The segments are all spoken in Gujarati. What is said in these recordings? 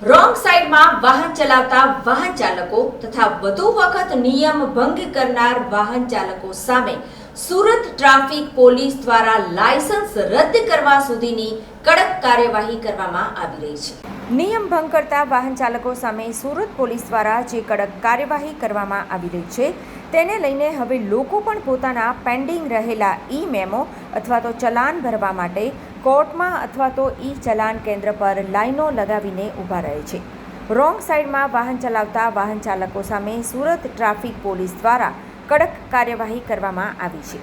રોંગ સાઈડમાં વાહન ચલાવતા વાહન ચાલકો તથા વધુ વખત નિયમ ભંગ કરનાર વાહન ચાલકો સામે સુરત ટ્રાફિક પોલીસ દ્વારા લાયસન્સ રદ કરવા સુધીની કડક કાર્યવાહી કરવામાં આવી રહી છે. નિયમ ભંગ કરતા વાહન ચાલકો સામે સુરત પોલીસ દ્વારા જે કડક કાર્યવાહી કરવામાં આવી રહી છે, તેને લઈને હવે લોકો પણ પોતાના પેન્ડિંગ રહેલા ઈ મેમો અથવા તો ચલાન ભરવા માટે કોર્ટમાં અથવા તો ઈ ચલાન કેન્દ્ર પર લાઈનો લગાવીને ઊભા રહે છે. રોંગ સાઈડમાં વાહન ચલાવતા વાહન ચાલકો સામે સુરત ટ્રાફિક પોલીસ દ્વારા કડક કાર્યવાહી કરવામાં આવી છે.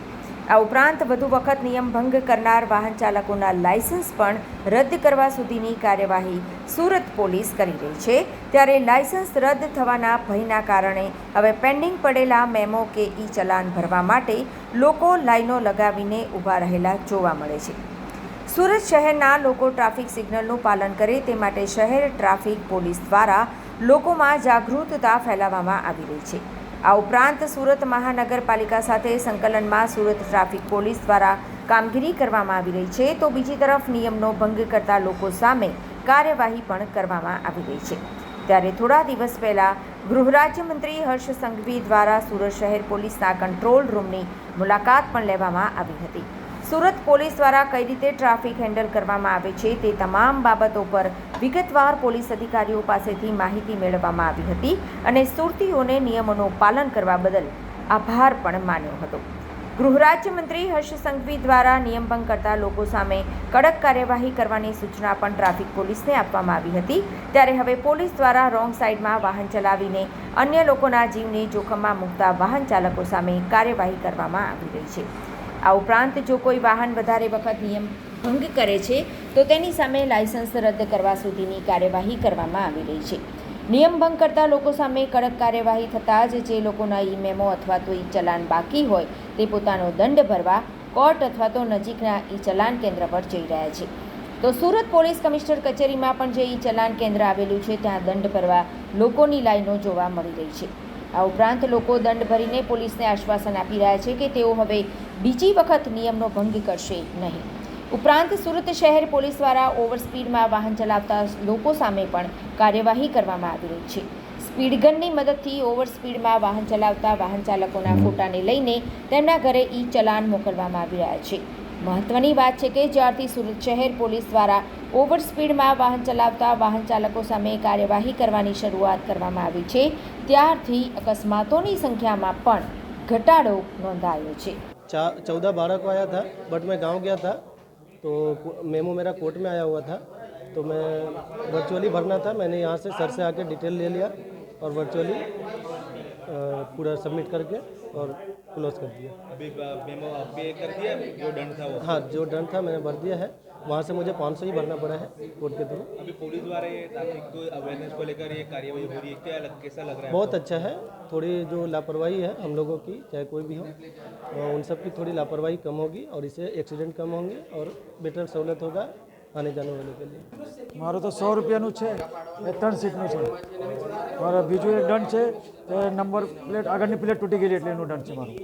આ ઉપરાંત વધુ વખત નિયમ ભંગ કરનાર વાહન ચાલકોના લાયસન્સ પણ રદ કરવા સુધીની કાર્યવાહી સુરત પોલીસ કરી રહી છે. ત્યારે લાયસન્સ રદ થવાના ભયના કારણે હવે પેન્ડિંગ પડેલા મેમો કે ઈ ચલાન ભરવા માટે લોકો લાઈનો લગાવીને ઊભા રહેલા જોવા મળે છે. સુરત શહેરના લોકો ટ્રાફિક સિગ્નલનું પાલન કરે તે માટે શહેર ટ્રાફિક પોલીસ દ્વારા લોકોમાં જાગૃતતા ફેલાવવામાં આવી રહી છે. આ ઉપરાંત સુરત મહાનગરપાલિકા સાથે સંકલનમાં સુરત ટ્રાફિક પોલીસ દ્વારા કામગીરી કરવામાં આવી રહી છે. તો બીજી તરફ નિયમનો ભંગ કરતા લોકો સામે કાર્યવાહી પણ કરવામાં આવી રહી છે. ત્યારે થોડા દિવસ પહેલાં ગૃહરાજ્યમંત્રી હર્ષ સંઘવી દ્વારા સુરત શહેર પોલીસના કંટ્રોલ રૂમની મુલાકાત પણ લેવામાં આવી હતી. સુરત પોલીસ દ્વારા કઈ રીતે ટ્રાફિક હેન્ડલ કરવામાં આવે છે તે તમામ બાબતો પર વિગતવાર પોલીસ અધિકારીઓ પાસેથી માહિતી મેળવવામાં આવી હતી અને સુરતીઓને નિયમોનું પાલન કરવા બદલ આભાર પણ માન્યો હતો. ગૃહ રાજ્યમંત્રી હર્ષ સંઘવી દ્વારા નિયમભંગ કરતા લોકો સામે કડક કાર્યવાહી કરવાની સૂચના પણ ટ્રાફિક પોલીસને આપવામાં આવી હતી. ત્યારે હવે પોલીસ દ્વારા રોંગ સાઈડમાં વાહન ચલાવીને અન્ય લોકોના જીવને જોખમમાં મૂકતા વાહન ચાલકો સામે કાર્યવાહી કરવામાં આવી રહી છે. આ ઉપરાંત જો કોઈ વાહન વધારે વખત નિયમ ભંગ કરે છે, તો તેની સામે લાયસન્સ રદ કરવા સુધીની કાર્યવાહી કરવામાં આવી રહી છે. નિયમ ભંગ કરતા લોકો સામે કડક કાર્યવાહી થતાં જ જે લોકોના ઈ મેમો અથવા તો ઈ ચલાન બાકી હોય, તે પોતાનો દંડ ભરવા કોર્ટ અથવા તો નજીકના ઈ ચલાન કેન્દ્ર પર જઈ રહ્યા છે. તો સુરત પોલીસ કમિશનર કચેરીમાં પણ જે ઈ ચલાન કેન્દ્ર આવેલું છે, ત્યાં દંડ ભરવા લોકોની લાઈનો જોવા મળી રહી છે. આ ઉપરાંત લોકો દંડ ભરીને પોલીસને આશ્વાસન આપી રહ્યા છે કે તેઓ હવે બીજી વખત નિયમનો ભંગ કરશે નહીં. ઉપરાંત સુરત શહેર પોલીસ દ્વારા ઓવર સ્પીડમાં વાહન ચલાવતા લોકો સામે પણ કાર્યવાહી કરવામાં આવી રહી છે. સ્પીડ ગનની મદદથી ઓવર સ્પીડમાં વાહન ચલાવતા વાહન ચાલકોના ફોટાને લઈને તેમના ઘરે ઈ ચલાન મોકલવામાં આવી રહ્યા છે. મહત્વની વાત છે કે જ્યારથી સુરત શહેર પોલીસ દ્વારા ઓવર સ્પીડમાં વાહન ચલાવતા વાહન ચાલકો સામે કાર્યવાહી કરવાની શરૂઆત કરવામાં આવી છે ત્યારથી અકસ્માતોની સંખ્યામાં પણ ઘટાડો નોંધાયો છે चा चौदह बारह को आया था बट मैं गांव गया था तो मेमो मेरा कोर्ट में आया हुआ था तो मैं वर्चुअली भरना था मैंने यहाँ से सर से आके डिटेल ले लिया और वर्चुअली पूरा सबमिट करके और क्लोज कर दिया अभी मेमो पे कर दिया जो दंड था वो हाँ जो डन था मैंने भर दिया है वहाँ से मुझे पाँच सौ ही भरना पड़ा है कोर्ट के थ्रू अभी पुलिस द्वारा ये ट्रैफिक को अवेयरनेस को लेकर ये कार्यवाही हो रही है क्या लग, कैसा लग रहा है बहुत अच्छा है थोड़ी जो लापरवाही है हम लोगों की चाहे कोई भी हो अ, उन सब की थोड़ी लापरवाही कम होगी और इससे एक्सीडेंट कम होंगे और बेटर सहूलत होगा आने जाने वाले के लिए મારું તો સો રૂપિયાનું છે એ ત્રણ સીટનું છે મારો બીજું એક દંડ છે તે નંબર પ્લેટ આગળની પ્લેટ તૂટી ગયેલી એટલે એનું દંડ છે મારું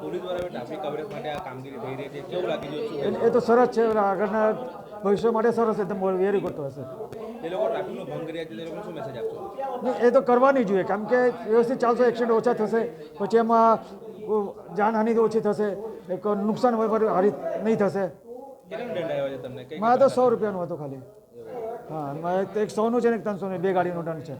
પોલીસ દ્વારા ટ્રાફિક કવરેજ માટે આ કામગીરી થઈ રહી છે. કેવું લાગી રહ્યું છે? એ- તો સરસ છે આગળના ભવિષ્ય માટે સરસ છે એકદમ વેરી ગુડ હશે એ લોકો ટ્રાફિકનો ભંગ કર્યા છે તે શું મેસેજ આપશો? નહીં, એ તો કરવાની જોઈએ કારણ કે વ્યવસ્થિત ચાલશો એક્સિડન્ટ ઓછા થશે પછી એમાં જાનહાનિ તો ઓછી થશે એક નુકસાન હારી નહીં થશે. મારે તો સો રૂપિયાનું હતું ખાલી. હા એક સોનું છે ને એક ત્રણસો ને બે ગાડીનું દંડ છે.